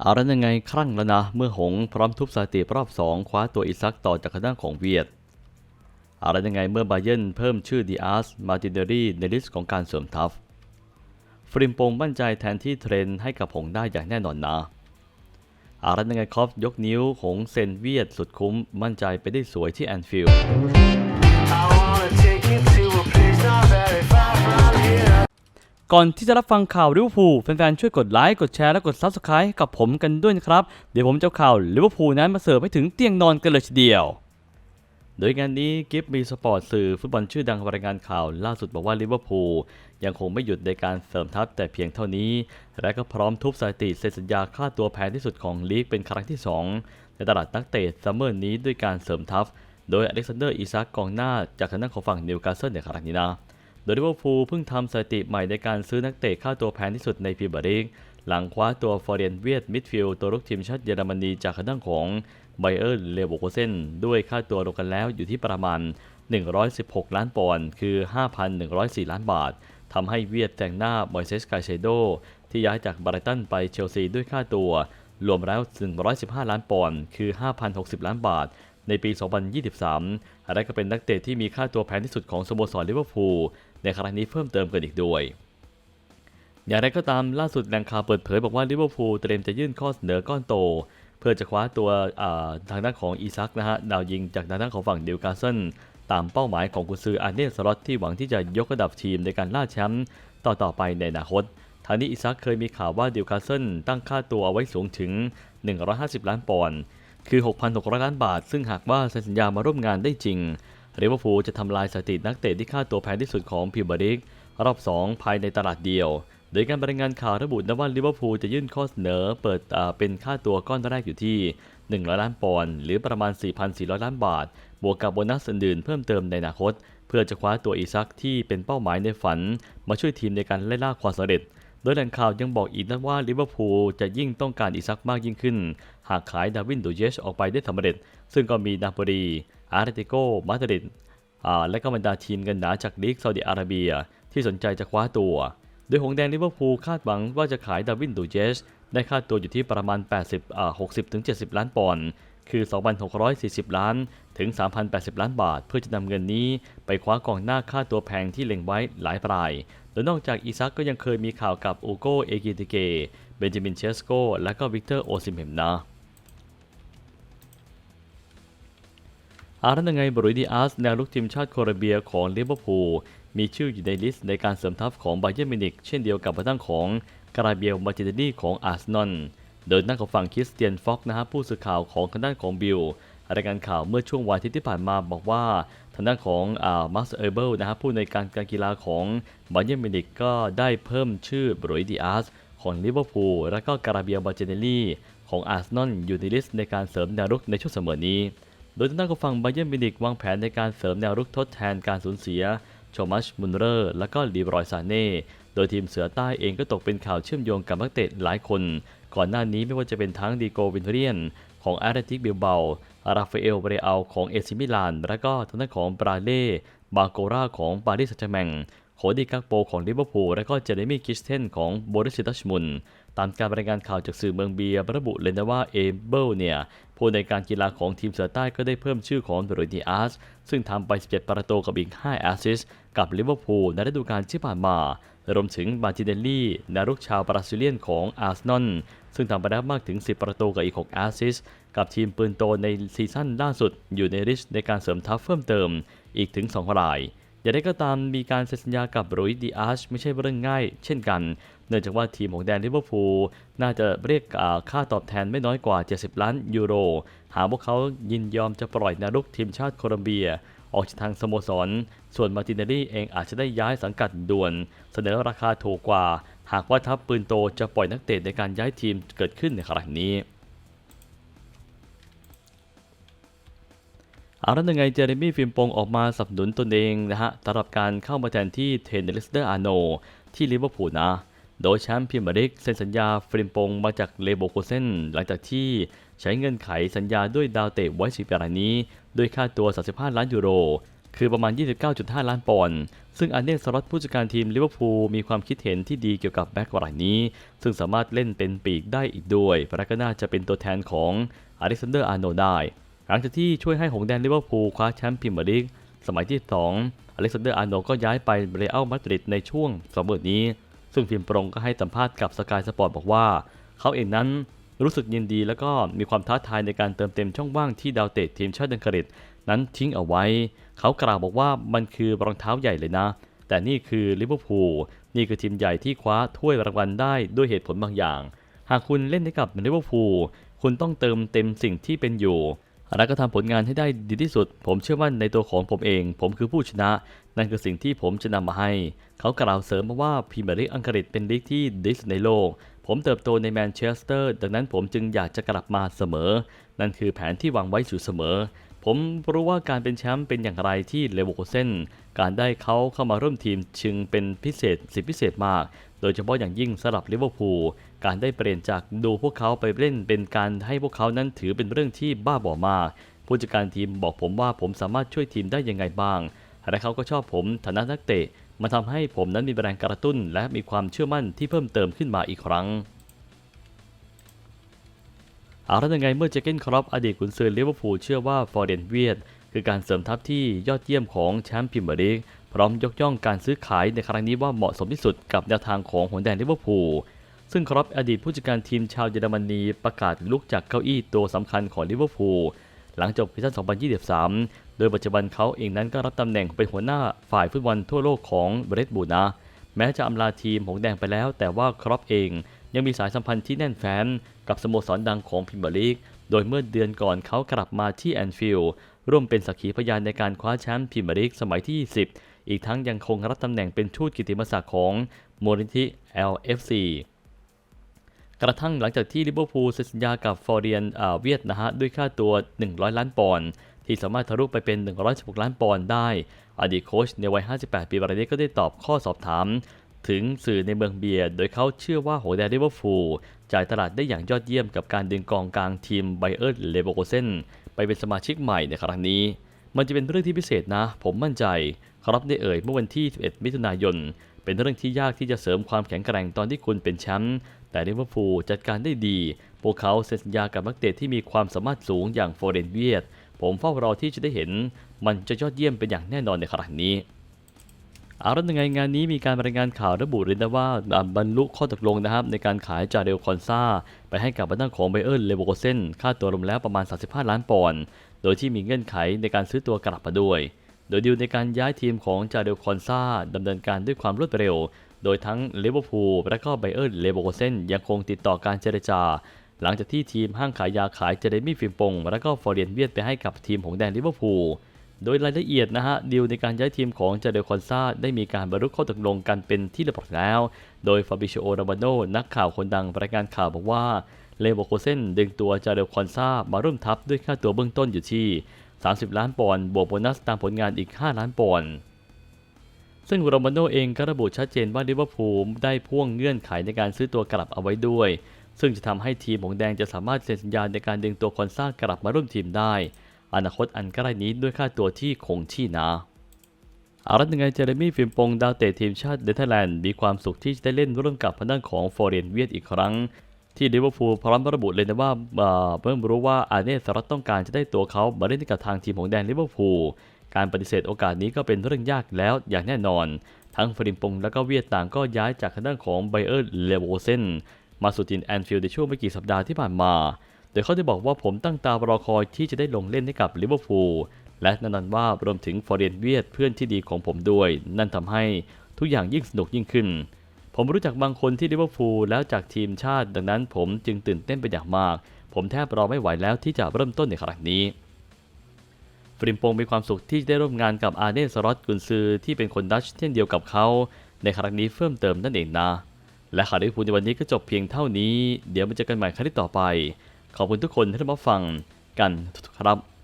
เอาล้วยังไงครั่งแล้วนะ เมื่อหงพร้อมทุบสถิติรอบสองคว้าตัวอิซักต่อจากทางด้านของเวียดเอาแล้วยังไงเมื่อบาเยนเพิ่มชื่อดีอาร์สมาติเนอรี่ในลิสต์ของการเสริมทัพฟริมโปงมั่นใจแทนที่เทรนให้กับหงได้อย่างแน่นอนนะอาแล้วยังไงคอฟยกนิ้วหงเซนเวียดสุดคุ้มมั่นใจไปได้สวยที่แอนฟิลด์ ก่อนที่จะรับฟังข่าวลิเวอร์พูลแฟนๆช่วยกดไลค์กดแชร์และกด Subscribe ให้กับผมกันด้วยนะครับ เดี๋ยวผมจะเอาข่าวลิเวอร์พูลนั้นมาเสิร์ฟให้ถึงเตียงนอนกันเลยทีเดียว โดยงานนี้กิฟมีสปอร์ตสื่อฟุตบอลชื่อดังรายงานข่าวล่าสุดบอกว่าลิเวอร์พูลยังคงไม่หยุดในการเสริมทัพแต่เพียงเท่านี้ และก็พร้อมทุบสถิติเซ็นสัญญาค่าตัวแพงที่สุดของลีกเป็นครั้งที่ 2 ในตลาดนักเตะซัมเมอร์นี้ด้วยการเสริมทัพโดยอเล็กซานเดอร์อีซักกองหน้าจากทางด้านของฝั่งนิวคาสเซิลในครั้งนี้นะ โดยลิเวอร์พูลเพิ่งทำสถิติใหม่ในการซื้อนักเตะค่าตัวแพงที่สุดในพรีเมียร์ลีกหลังคว้าตัวฟอร์เรนเวียดมิดฟิลด์ตัวรุกทีมชาติเยอรมนีจากทางด้านของไบเออร์เลเวอร์โคเซนด้วยค่าตัวรวมกันแล้วอยู่ที่ประมาณ 116 ล้านปอนด์คือ 5,104 ล้านบาททำให้เวียดแซงหน้าบอยเซสกาเชโดที่ย้ายจากบรไบรตันไปเชลซีด้วยค่าตัว รวมแล้ว 115 ล้านปอนด์คือ 5,060 ล้านบาท ในปี 2023 และก็เป็นนักเตะที่มีค่าตัวแพงที่สุดของสโมสรลิเวอร์พูล ในครั้งนี้เพิ่มเติมกันอีกด้วย อย่างไรก็ตามล่าสุดแหล่งข่าวเปิดเผยบอกว่าลิเวอร์พูลเตรียมจะยื่นข้อเสนอก้อนโต เพื่อจะคว้าตัวทางด้านของอีซักนะฮะดาวยิงจากทางด้านของฝั่งดิวคาสเซิลตามเป้าหมายของกุซืออาร์เนสล็อตที่หวังที่จะยกระดับทีมในการล่าแชมป์ต่อต่อไปในอนาคตทางนี้อีซักเคยมีข่าวว่าดิวคาสเซิลตั้งค่าตัวเอาไว้สูงถึง 150 ล้านปอนด์ คือ 6,600 ล้านบาท ซึ่งหากว่าเซ็นสัญญามาร่วมงานได้จริง ลิเวอร์พูลจะทำลายสถิตินักเตะที่ค่าตัวแพงที่สุดของพรีเมียร์ลีกรอบ 2 ภายในตลาดเดียว โดยการรายงานข่าวระบุนะว่าลิเวอร์พูลจะยื่นข้อเสนอเปิดเป็นค่าตัวก้อนแรกอยู่ที่ 100 ล้านปอนด์หรือประมาณ 4,400 ล้านบาท บวกกับโบนัสอื่นๆเพิ่มเติมในอนาคต เพื่อจะคว้าตัวอีซักที่เป็นเป้าหมายในฝัน มาช่วยทีมในการไล่ล่าความสำเร็จโดยแหล่งข่าวยังบอกอีกนะว่าลิเวอร์พูลจะยิ่งต้องการอีซักมากยิ่งขึ้น หากขายดาวินดูเยชออกไปได้สำเร็จ ซึ่งก็มีนาโปลี อาร์ติโกมาดริดและก็บรรดาทีมเงินหนาจากลีกซาอุดิอาระเบีย ที่สนใจจะคว้าตัว โดยหงแดงลิเวอร์พูลคาดหวังว่าจะขายดาวินดูเจสได้ค่าตัวอยู่ที่ประมาณ 80อ่า60ถึง70 ล้านปอนด์คือ 2,640 ล้านถึง 3,080 ล้านบาท เพื่อจะนำเงินนี้ไปคว้ากองหน้าค่าตัวแพงที่เล็งไว้หลายราย โดยนอกจากอีซักก็ยังเคยมีข่าวกับอูโกเอกิติเก เบนจามินเชสโก และก็วิกเตอร์โอซิมเฮมนะ อาร์ตังไงบรุยดีอาร์สแนวลุกทีมชาติโคลอมเบียของลิเวอร์พูลมีชื่ออยู่ในลิสต์ในการเสริมทัพของไบเย r n มิวนิกเช่นเดียวกับประตั้งของกราเบียลมาจิเดนีของอาร์เซนอลโดยนักของฝั่งคริสเตียนฟ็อกนะฮะผู้สื่อข่าวของทางด้านของบิลรายงานข่าวเมื่อช่วงวันอาทิตย์ที่ผ่านมาบอกว่าทางด้านของอ่ามาร์สเอเบิลนะฮะผู้ในการการกีฬาของไบเย r n มินิกก็ได้เพิ่มชื่อบรุยดีอาร์สของลิเวอร์พูลและก็กราเบียลมาจิเดนี่ของอาร์เซนอลอยู่ในลิสต์ในการเสริมแนวรุกในช่วงเสมอนี้ โดยทางด้านของฝั่งไบเย r n มินิกวางแผนในการเสริมแนวรุกทดแทนการสูญเสียโชมัชมุนเรอร์ และก็ลีบรอยซาเน่ โดยทีมเสือใต้เองก็ตกเป็นข่าวเชื่อมโยงกับนักเตะหลายคน ก่อนหน้านี้ไม่ว่าจะเป็นทั้งดีโกวินเทเรียน ของแอาร์เรติกบิลเบาราฟาเอลเบรอัลของเอซิมิลาน และก็ทางด้านของบราเล่ บาโกราของปารีสแซงต์แชร์แมงโคดีกักโปของลิเวอร์พูลและก็เจเรมี่กิสเทนของโบริสดัชมุน ตามการรายงานข่าวจากสื่อเมืองเบียร์ระบุเลยนะว่าเอเบิลเนี่ยผู้ในการกีฬาของทีมเสือใต้ก็ได้เพิ่มชื่อของเบรดีอาร์สซึ่งทำไป 17 ประตูกับอีก 5 แอสซิสกับลิเวอร์พูลในฤดูกาลที่ผ่านมารวมถึงมาร์ติเนลลี่นารุกชาวบราซิเลียนของอาร์เซนอลซึ่งทำไปได้มากถึง 10 ประตูกับอีก 6 แอสซิสกับทีมปืนโตในซีซั่นล่าสุด อยู่ในริชในการเสริมทัพเพิ่มเติมอีกถึง 2 รายอย่างไรก็ตามมีการเซ็นสัญญากับโรยดีอาร์ชไม่ใช่เรื่องง่าย เช่นกัน เนื่องจากว่าทีมของแดนลิเวอร์พูลน่าจะเรียกค่าตอบแทนไม่น้อยกว่า 70 ล้านยูโร หากพวกเขายินยอมจะปล่อยนารุกทีมชาติโคลอมเบีย ออกจากทางสโมสร ส่วนมาร์ตินเนลลี่เองอาจจะได้ย้ายสังกัดด่วน เสนอราคาถูกกว่า หากว่าทัพปืนโตจะปล่อยนักเตะในการย้ายทีมเกิดขึ้นในครั้งนี้เอาแล้วยังไงเจเรมี่ฟิมปงออกมาสนับสนุนตนเองนะฮะสำหรับการเข้ามาแทนที่เทนเนสเดอร์อาโนที่ลิเวอร์พูลนะ โดยแชมป์พรีเมียร์ลีกเซ็นสัญญาฟิมปงมาจากเลโบโคเซนหลังจากที่ใช้เงินไขสัญญาด้วยดาวเตะไว้สิบรายนี้ ด้วยค่าตัว 35 ล้านยูโร คือประมาณ 29.5 ล้านปอนด์ซึ่งอันเนสล็อตผู้จัดการทีมลิเวอร์พูลมีความคิดเห็นที่ดีเกี่ยวกับแบ็กรายนี้ ซึ่งสามารถเล่นเป็นปีกได้อีกด้วยและก็น่าจะเป็นตัวแทนของอเล็กซานเดอร์อาร์โนได้หลังจากที่ช่วยให้หงแดงลิเวอร์พูลคว้าแชมป์พรีเมียร์ลีกสมัยที่ 2อเล็กซานเดอร์อาร์โนก็ย้ายไปเรอัลมาดริดในช่วงสมเมอร์นี้ ซึ่งฟิล์มปรงก็ให้สัมภาษณ์กับสกายสปอร์ตบอกว่า เขาเองนั้นรู้สึกยินดีแล้วก็มีความท้าทายในการเติมเต็มช่องว่างที่ดาวเตะทีมชาติอังกฤษนั้นทิ้งเอาไว้ เขากล่าวบอกว่ามันคือรองเท้าใหญ่เลยนะ แต่นี่คือลิเวอร์พูลนี่คือทีมใหญ่ที่คว้าถ้วยรางวัลได้ด้วยเหตุผลบางอย่าง หากคุณเล่นให้กับลิเวอร์พูลคุณต้องเติมเต็มสิ่งที่เป็นอยู่ และก็ทำผลงานให้ได้ดีที่สุด ผมเชื่อมั่นในตัวของผมเอง ผมคือผู้ชนะ นั่นคือสิ่งที่ผมจะนำมาให้ เขากล่าวเสริมมาว่าพรีเมียร์ลีกอังกฤษเป็นลีกที่ดีที่สุดในโลก ผมเติบโตในแมนเชสเตอร์ ดังนั้นผมจึงอยากจะกลับมาเสมอ นั่นคือแผนที่วางไว้อยู่เสมอ ผมรู้ว่าการเป็นแชมป์เป็นอย่างไรที่เลเวอร์โคเซนการได้เขาเข้ามาร่วมทีมจึงเป็นพิเศษสิพิเศษมาก โดยเฉพาะอย่างยิ่งสำหรับลิเวอร์พูลการได้เปลี่ยนจากดูพวกเขาไปเล่นเป็นการให้พวกเขานั้นถือเป็นเรื่องที่บ้าบอมาก ผู้จัดการทีมบอกผมว่าผมสามารถช่วยทีมได้ยังไงบ้าง และเขาก็ชอบผมฐานะนักเตะมาทำให้ผมนั้นมีแรงกระตุ้น และมีความเชื่อมั่นที่เพิ่มเติมขึ้นมาอีกครั้งเอาละยังไงเมื่อเจเกนครอปอดีตกุนซือลิเวอร์พูลเชื่อว่าฟอร์เรนเวียดคือการเสริมทัพที่ยอดเยี่ยมของแชมป์พรีเมียร์ลีก พร้อมยกย่องการซื้อขายในครั้งนี้ว่าเหมาะสมที่สุดกับแนวทางของหัวแดนลิเวอร์พูลซึ่งครอปอดีตผู้จัดการทีมชาวเยอรมนีประกาศลุกจากเก้าอี้ตัวสำคัญของลิเวอร์พูลหลังจบซีซั่น 2023 โดยปัจจุบันเขาเองนั้นก็รับตำแหน่งเป็นหัวหน้าฝ่ายฟุตบอลทั่วโลกของเบรดบูนะแม้จะอำลาทีมหงแดงไปแล้ว แต่ว่าครอปเองยังมีสายสัมพันธ์ที่แน่นแฟ้นกับสโมสรดังของพรีเมียร์ลีก โดยเมื่อเดือนก่อนเขากลับมาที่แอนฟิลด์ร่วมเป็นสักขีพยานในการคว้าแชมป์พรีเมียร์ลีกสมัยที่10 อีกทั้งยังคงรับตำแหน่งเป็นทูตกิติมศักดิ์ของมูลนิธิ LFC กระทั่งหลังจากที่ลิเวอร์พูลเซ็นสัญญากับฟอร์เรียนเวียดนะฮะด้วยค่าตัว 100 ล้านปอนด์ที่สามารถทะลุไปเป็น 116 ล้านปอนด์ได้ อดีตโค้ชในวัย 58 ปีบรายนี้ก็ได้ตอบข้อสอบถาม ถึงสื่อในเมืองเบียร์โดยเขาเชื่อว่าโหแดนลิเวอร์พูลจ่ายตลาดได้อย่างยอดเยี่ยมกับการดึงกองกลางทีมไบเออร์เลเวอร์โกเซนไปเป็นสมาชิกใหม่ในครั้งนี้ มันจะเป็นเรื่องที่พิเศษนะ ผมมั่นใจครับได้เอ่ยเมื่อวันที่ 11 มิถุนายน เป็นเรื่องที่ยากที่จะเสริมความแข็งแกร่งตอนที่คุณเป็นแชมป์แต่ลิเวอร์พูลจัดการได้ดี พวกเขาเซ็นสัญญากับนักเตะที่มีความสามารถสูงอย่างโฟเรนเวียตผมเฝ้ารอที่จะได้เห็น มันจะยอดเยี่ยมเป็นอย่างแน่นอนในครั้งนี้ เอาละยังไงงานนี้มีการรายงานข่าวระบุเลยนะว่าอ่าบรรลุข้อตกลงนะครับในการขายจาเรลคอนซาไปให้กับบรรดาของไบเออร์เลโวโกเซนค่าตัวรวมแล้วประมาณ 35 ล้านปอนด์โดยที่มีเงื่อนไขในการซื้อตัวกลับมาด้วย โดยดีลในการย้ายทีมของจาเรลคอนซาดำเนินการด้วยความรวดเร็ว โดยทั้งเลเวอร์พูลและก็ไบเออร์เลโวโกเซนยังคงติดต่อการเจรจา หลังจากที่ทีมห้างขายยาขายเจเรมี่ฟิมปงและก็ฟอร์เรียนเวียดไปให้กับทีมของแดนลิเวอร์พูล โดยรายละเอียดนะฮะดีลในการย้ายทีมของจาเดคอนซาได้มีการบรรลุข้อตกลงกันเป็นที่เรียบร้อยแล้ว โดยฟาบิโชโอราบาโนนักข่าวคนดังรายงานข่าวบอกว่าเลโบโคเซนดึงตัวจาเดลคอนซามาร่วมทัพด้วยค่าตัวเบื้องต้นอยู่ที่ 30 ล้านปอนด์บวกโบนัสตามผลงานอีก 5 ล้านปอนด์ซึ่งโรมาโนเองก็ระบุชัดเจนว่าลิเวอร์พูลได้พ่วงเงื่อนไขในการซื้อตัวกลับเอาไว้ด้วย ซึ่งจะทำให้ทีมหงแดงจะสามารถเซ็นสัญญาในการดึงตัวคอนซากลับมาร่วมทีมได้ อนาคตอันใกล้นี้ด้วยค่าตัวที่คงที่นะอาละยังไงเจเรมี่ฟิมปงดาวเตะทีมชาติเนเธอร์แลนด์มีความสุขที่จะได้เล่นร่วมกับพนักของฟอร์เรนเวียดอีกครั้ง ที่ลิเวอร์พูลพร้อมระบุเลยนะว่าเมื่อรู้ว่าอาเน่สรัตต้องการจะได้ตัวเขามาเล่นกับทางทีมของแดนลิเวอร์พูลการปฏิเสธโอกาสนี้ก็เป็นเรื่องยากแล้วอย่างแน่นอน ทั้งฟริมปงและก็เวียดต่างก็ย้ายจากทางด้านของไบเออร์เลโวเซนมาสู่ทีมแอนฟิลด์ในช่วงไม่กี่สัปดาห์ที่ผ่านมา ดยเขาได้บอกว่าผมตั้งตารอคอยที่จะได้ลงเล่นให้กับลิเวอร์พูลและแน่นอนว่ารวมถึงฟอร์เรนเวียดเพื่อนที่ดีของผมด้วย นั่นทำให้ทุกอย่างยิ่งสนุกยิ่งขึ้น ผมรู้จักบางคนที่ลิเวอร์พูลแล้วจากทีมชาติ ดังนั้นผมจึงตื่นเต้นเป็นอย่างมาก ผมแทบรอไม่ไหวแล้วที่จะเริ่มต้นในครั้งนี้ฟริมปงมีความสุขที่ได้ร่วมงานกับอาร์เนสรอตกุนซือที่เป็นคนดัชเช่นเดียวกับเขาในครั้งนี้เพิ่มเติมนั่นเองนะ และข่าวลิเวอร์พูลในวันนี้ก็จบเพียงเท่านี้ เดี๋ยวมาเจอกันใหม่ครั้งต่อไป ขอบคุณทุกคนที่ได้มาฟังกันทุกครับ